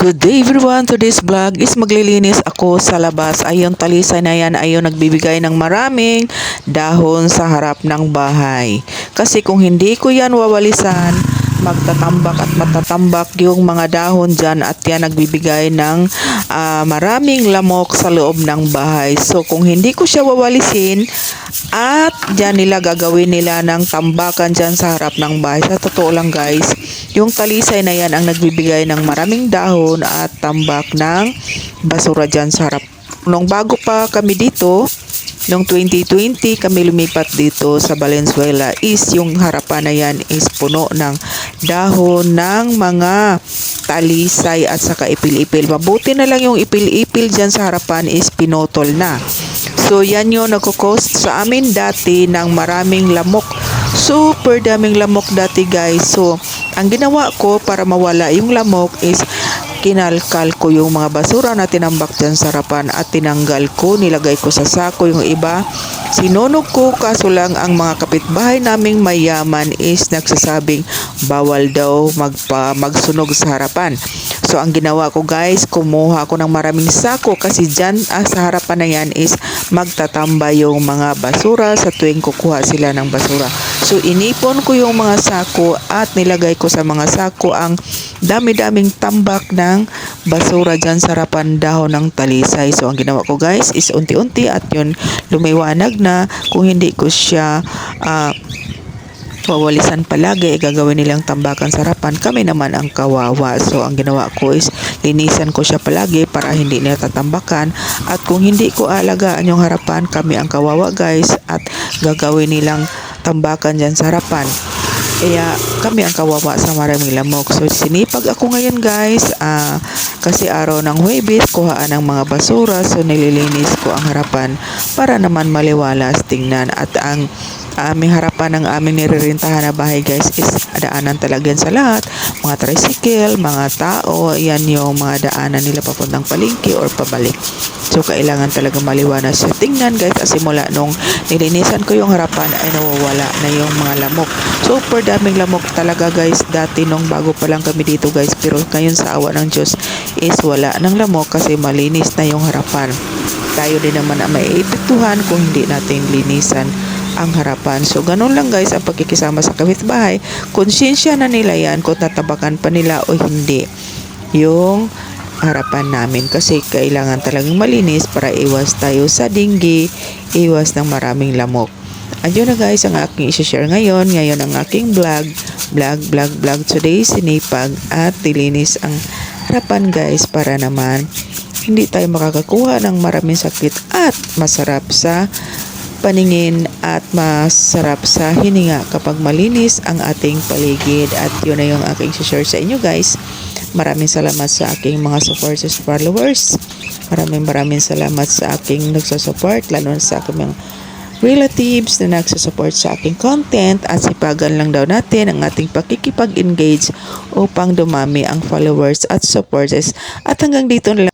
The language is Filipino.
Good day everyone! Today's vlog is maglilinis ako sa labas. Ayun, talisay na yan. Ayun, nagbibigay ng maraming dahon sa harap ng bahay. Kasi kung hindi ko yan wawalisan, magtatambak at matatambak yung mga dahon dyan at yan nagbibigay ng ah, maraming lamok sa loob ng bahay. So kung hindi ko siya wawalisin at dyan nila gagawin nila ng tambakan dyan sa harap ng bahay. Sa totoo lang guys, yung talisay na yan ang nagbibigay ng maraming dahon at tambak ng basura dyan sa harap. Nung bago pa kami dito, Noong 2020 kami lumipat dito sa Valenzuela is yung harapan na yan is puno ng dahon ng mga talisay at saka ipil-ipil. Mabuti na lang yung ipil-ipil dyan sa harapan is pinotol na. So yan yung nagko-cost sa amin dati ng maraming lamok. Super daming lamok dati guys. So ang ginawa ko para mawala yung lamok is kinalkal ko yung mga basura na tinambak dyan sa harapan at tinanggal ko, nilagay ko sa sako yung iba. Sinunog ko kaso lang ang mga kapitbahay naming mayaman is nagsasabing bawal daw magpa, magsunog sa harapan. So ang ginawa ko guys, kumuha ko ng maraming sako kasi dyan ah, sa harapan na yan is magtatamba yung mga basura sa tuwing kukuha sila ng basura. So inipon ko yung mga sako at nilagay ko sa mga sako ang dami-daming tambak ng basura dyan sa harapan dahon ng talisay. So ang ginawa ko guys is unti-unti at yun lumiwanag na kung hindi ko siya ah, wawalisan palagi, gagawin nilang tambakan sa harapan, kami naman ang kawawa. So, ang ginawa ko is, linisan ko siya palagi para hindi nila tatambakan. At kung hindi ko alagaan yung harapan, kami ang kawawa guys. At gagawin nilang tambakan dyan sa harapan. Kaya kami ang kawawa sa maraming lamok. So sinipag ako ngayon guys. ah, kasi araw ng Huwebes, kuhaan ng mga basura. So nililinis ko ang harapan para naman maliwalas tingnan. At ang aming harapan ng aming nirerentahan na bahay guys is daanan talaga sa lahat. Mga tricycle, mga tao, yan yung mga daanan nila papuntang palengke or pabalik. So kailangan talaga maliwanas siya tingnan guys. At simula nung nilinisan ko yung harapan ay nawawala na yung mga lamok. Super daming lamok talaga guys dati nung bago pa lang kami dito guys. Pero ngayon sa awa ng Diyos is wala ng lamok kasi malinis na yung harapan. Tayo din naman ang maiipektuhan kung hindi natin linisan ang harapan. So, ganun lang guys ang pagkikisama sa kapitbahay. Konsensya na nila yan kung tatabakan pa nila o hindi yung harapan namin kasi kailangan talagang malinis para iwas tayo sa dinggi, iwas ng maraming lamok. Yun na guys ang aking isi-share ngayon. Ngayon ang aking vlog, vlog, vlog, vlog today, sinipag at dilinis ang harapan guys para naman hindi tayo makakakuha ng maraming sakit at masarap sa paningin at masarap sa hininga kapag malinis ang ating paligid at yun na yung aking share sa inyo guys maraming salamat sa aking mga supporters followers. Maraming maraming salamat sa aking nagsusupport lalo na sa aking mga relatives na nagsusupport sa aking content. At sipagan lang daw natin ang ating pakikipag-engage upang dumami ang followers at supporters. At hanggang dito na lang